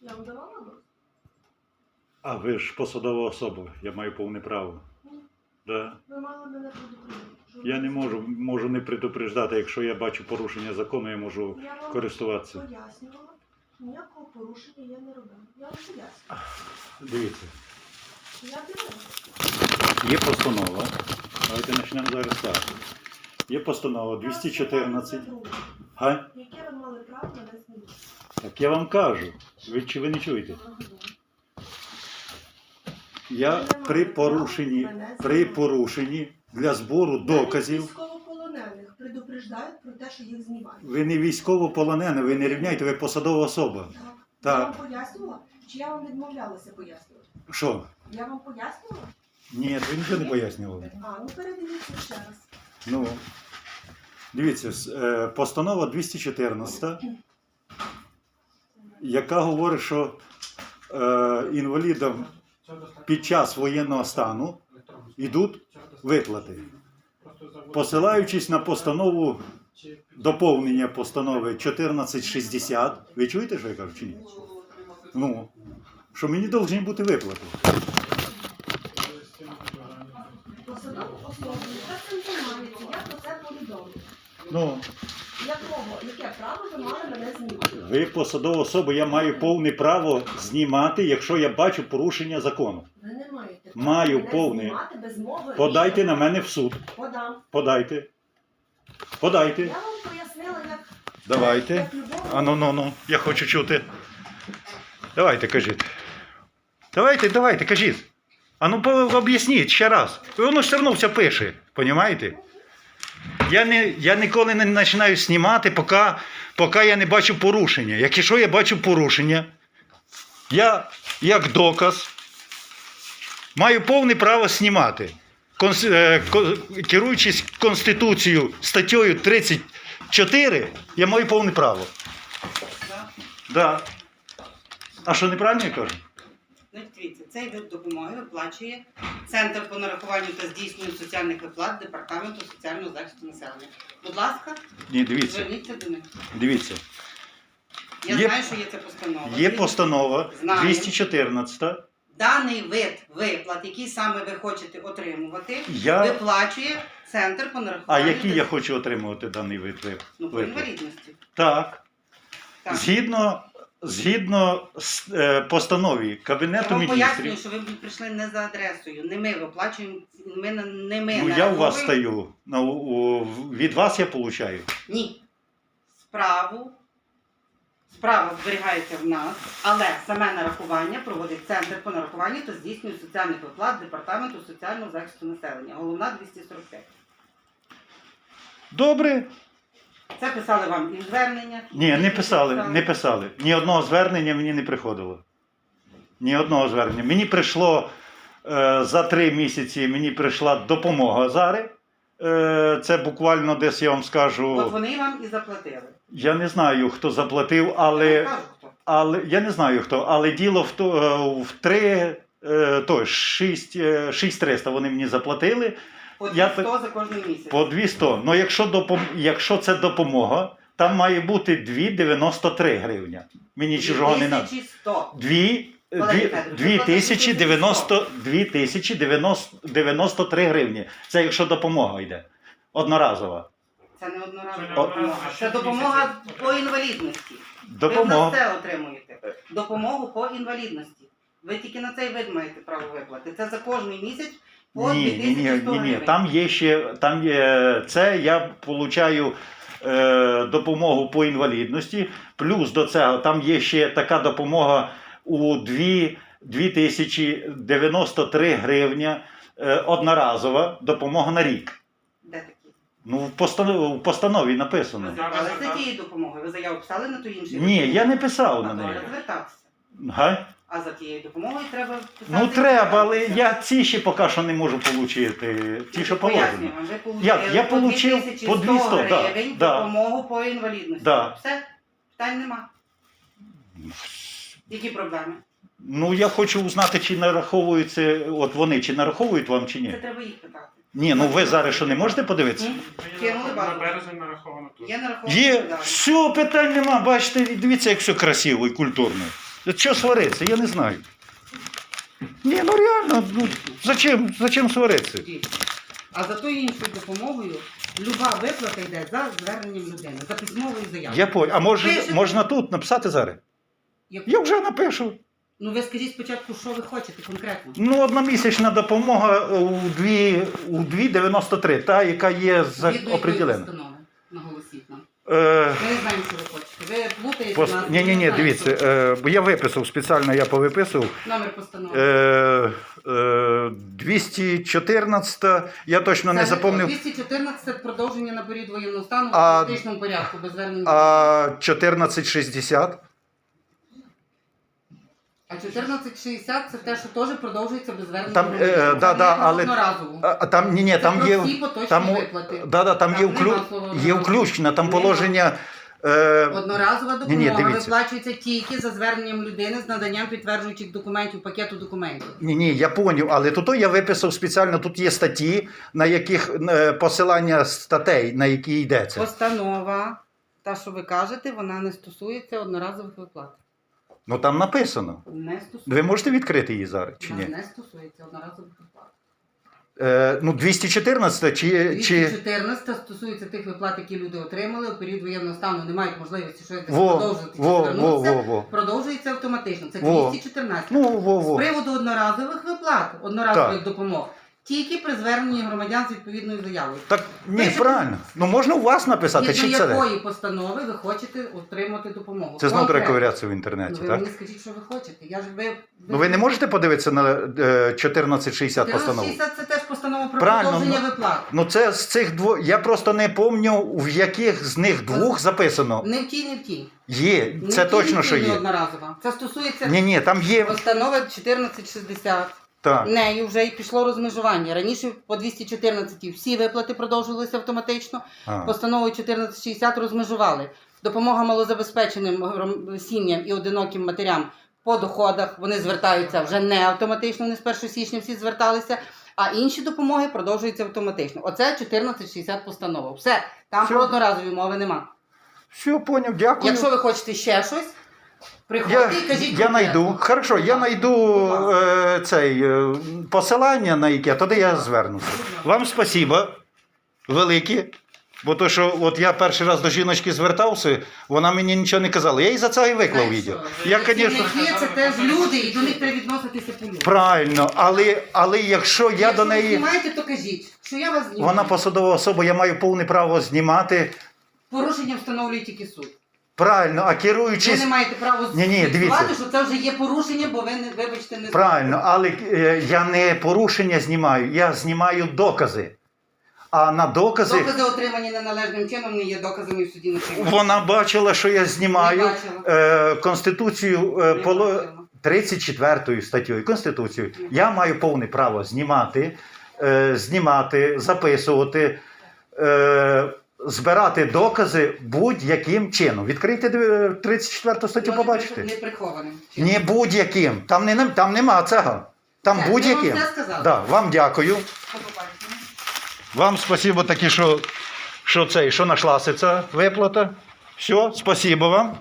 Я вам давала дозвіл? А ви ж посадова особа, я маю повне право. Ні. Да. Ви мали мене предупредити. Я не можу, можу не предупреждати, якщо я бачу порушення закону, я можу Я вам користуватися. пояснювала, ніякого порушення я не робила. Я вам пояснюю. Дивіться, Я дивилася. є постанова. Давайте почнемо зараз так. Є постанова 214. Яке ви мали право мене змінити? Так я вам кажу. Ви чи ви не чуєте? Я при порушенні, при порушенні для збору доказів. Військовополонених предупреждають про те, що їх знімають. Ви не військовополонений, ви не рівняйте, ви посадова особа. Я вам пояснювала? Чи я вам відмовлялася пояснювати? Що? Я вам пояснювала? Ні, ви нічого не пояснювали. А, ну передивіться ще раз. Ну, дивіться, с- е, постанова 214, яка говорить, що е, інвалідам під час воєнного стану йдуть виплати. Посилаючись на постанову доповнення постанови 1460, ви чуєте, що я кажу чи ні? Ну, що мені повинні бути виплати. Знімати? ви посадова особа, я маю повне право знімати, якщо я бачу порушення закону. Ви не маєте Маю повне. знімати без мови. Подайте на мене в суд. Подам. Подайте. Подайте. Я вам пояснила, як, Давайте. як любов. А ну ну ну, я хочу чути. Давайте, кажіть. Давайте, давайте, кажіть. А ну по- об'ясніть ще раз. Воно ж все одно все пише, понімаєте? Я, не, я ніколи не починаю знімати, поки, поки я не бачу порушення. Якщо я бачу порушення, я як доказ маю повне право знімати. Конс, е, ко- керуючись Конституцією статтею 34, я маю повне право. Да. А що неправильно я кажу? Цей вид допомоги виплачує Центр по нарахуванню та здійсненню соціальних виплат Департаменту соціального захисту населення. Будь ласка, Ні, дивіться, зверніться до них. дивіться. Я Є- знаю, що є ця постанова. Є постанова Знаю. 214. Даний вид виплат, який саме ви хочете отримувати, Я... виплачує Центр по А нарахуванню. який та- я хочу отримувати даний вид вип- Ну, по виплат? інвалідності. Так. Так. Згідно, згідно з е, постанові Я Кабінету вам пояснюю, міністрів. що ви прийшли не за адресою. Не ми виплачуємо, ми на- не ми. Ну, я у вас нараховуємо. стою. На, у, у- від вас я получаю. Ні. Справу. Справа зберігається в нас, але саме нарахування проводить Центр по нарахуванню та здійснює соціальних виплат Департаменту соціального захисту населення. Головна 245. Добре? Це писали вам і в зверненнях. Ні, не писали, не писали. Ні одного звернення мені не приходило. Ні одного звернення. Мені прийшло е, за три місяці мені прийшла допомога зараз. Е, це буквально десь я вам От скажу. вони вам і заплатили. Я не знаю, хто заплатив, Я але, вам кажу хто. але я не знаю хто. Але діло в, то, е, в три. е, То 6, 6300 вони мені заплатили По Я 100 за кожний місяць. по 200. Ну якщо, допом... якщо це допомога, там має бути 2,93 гривня. Мені чужого не треба. 2100. Дві, Олег дві, Федорович, дві ви тисячі платите дев'яносто- дві тисячі дев'яносто- дев'яносто три гривні. Це якщо допомога йде. Одноразова. Це не одноразова Це не допомога. одноразова, Це допомога по інвалідності. Ви Допомога. на це отримуєте. Допомогу по інвалідності. Ви тільки на цей вид маєте право виплати. Це за кожний місяць по Ні, ні, ні, ні, ні. Там є ще, там є це, я получаю е, допомогу по інвалідності. Плюс до цього там є ще така допомога у 2, 2093 гривня е, одноразова допомога на рік. Де такі? Ну, в постанові, в постанові написано. Зверталися за тією допомогою. Ви заяву писали на ту іншу? Ні, я не писав на неї. звертатися. Га? А за тією допомогою треба писати. Ну треба, але я ці ще поки що не можу отримати. Ті, що положено. Як? Я 2100 по 200, да, гривень да. допомогу по інвалідності. Да. Все, питань нема. Які проблеми? Ну я хочу узнати, чи нараховуються, от вони, чи нараховують вам, чи ні. Це треба їх питати. Ні, ну ви зараз що не можете подивитися? М? На березень нараховано тут. Є, все, питань нема, бачите, дивіться, як все красиво і культурно. Що сваритися? Я не знаю. Ні, ну реально, ну зачем, зачем сваритися? А за тою іншою допомогою люба виплата йде за зверненням людини, за письмовою заявою. Я понял. А може, Пишете. можна тут написати зараз? Я вже напишу. Ну ви скажіть спочатку, що ви хочете конкретно. Ну, одномісячна допомога у 2, у 2,93, та, яка є за Згідно якої определена. постанови? Наголосіть нам. Е, Ми не знаємо, що ви хочете. Ви плутаєте пост... Ні, ні, ні, дивіться, е, бо я виписав спеціально, я повиписував. Номер постанови. Е, е, 214, я точно не Це запомнив. 214 продовження на період воєнного стану в А- автоматичному порядку без звернення. А 1460. А 1460 це те, що теж продовжується без звернення. Там, е, да, Там да, є але- одноразово. А, а там ні, ні, Це там про є. всі поточні Там, виплати. да, да, там, Там є, нема вклю... слова є одноразово. включено, там положення. Е, Одноразова Ні, ні, допомога дивіться. виплачується тільки за зверненням людини з наданням підтверджуючих документів, пакету документів. Ні, ні, я поняв, але тут я виписав спеціально, тут є статті, на яких е, посилання статей, на які йдеться. Постанова, та, що ви кажете, вона не стосується одноразових виплат. Ну там написано. Не стосується. Ви можете відкрити її зараз чи Вона ні? не стосується одноразових виплат. Е, ну, 214 чи. чи... 214 стосується тих виплат, які люди отримали у період воєнного стану, не мають можливості щось десь Во, продовжити чи во, во, звернутися. во, во. Продовжується автоматично. Це Во. 214. Ну, во, З во. приводу одноразових виплат, одноразових допомог, тільки при зверненні громадян з відповідною заявою. Так, ні, Пишете. правильно. Ну можна у вас написати, Згідно чи це? якої постанови ви хочете отримати допомогу? Це знову треба Конкретно. ковирятися в Ну, інтернеті, ви так? мені скажіть, що ви хочете. Я ж ви, Ну ви не можете подивитися на е, 1460 постанову? 60 це теж про Правильно, продовження ну- виплат. Ну це з цих двох. Я просто не пам'ятаю, в яких з них двох записано. Не в тій, не в тій. Є, Не це в тій, точно, не в що тій не є. одноразова. Це стосується Ні, ні, там є. постанови 1460. Так. Нею вже і пішло розмежування. Раніше по 214 всі виплати продовжувалися автоматично. А. Постановою 1460 розмежували. Допомога малозабезпеченим гром- сім'ям і одиноким матерям по доходах вони звертаються вже не автоматично, вони з 1 січня всі зверталися. А інші допомоги продовжуються автоматично. Оце 1460 постанова. Все, там Все. про одноразові мови нема. Все, поняв, дякую. Якщо ви хочете ще щось, приходьте і кажіть. я знайду, найду. Хорошо, я знайду найду е, цей е, посилання на яке, тоді я звернуся. Вам спасибо велике. Бо то, що от я перший раз до жіночки звертався, вона мені нічого не казала. Я їй за це і виклав відео. Я, звісно, це теж люди, і до них треба відноситися по-людськи. правильно, але, але якщо я Якщо до ви неї. знімаєте, то кажіть, що я вас знімаю. Вона посадова особа, я маю повне право знімати. Порушення встановлює тільки суд. Правильно, а Ви керуючись. не маєте права Ні, ні, дивіться. що це вже є порушення, бо ви не вибачте не Правильно, але е, я не порушення знімаю, я знімаю докази. А на докази Докази отримані неналежним чином не є доказами в суді на вона бачила, що я знімаю Не е, Конституцію е, поло... 34 статтю Конституцію. Я маю повне право знімати, е, знімати, записувати, е, збирати докази будь-яким чином. Відкрийте е, 34 статтю, побачите. Не прихованим. Не будь-яким. Там, не, там нема цього. Там Все, будь-яким. я вам все сказала. Да, вам дякую. Вам спасибо таки, що, що, що нашлася ця виплата. Все, спасибо вам.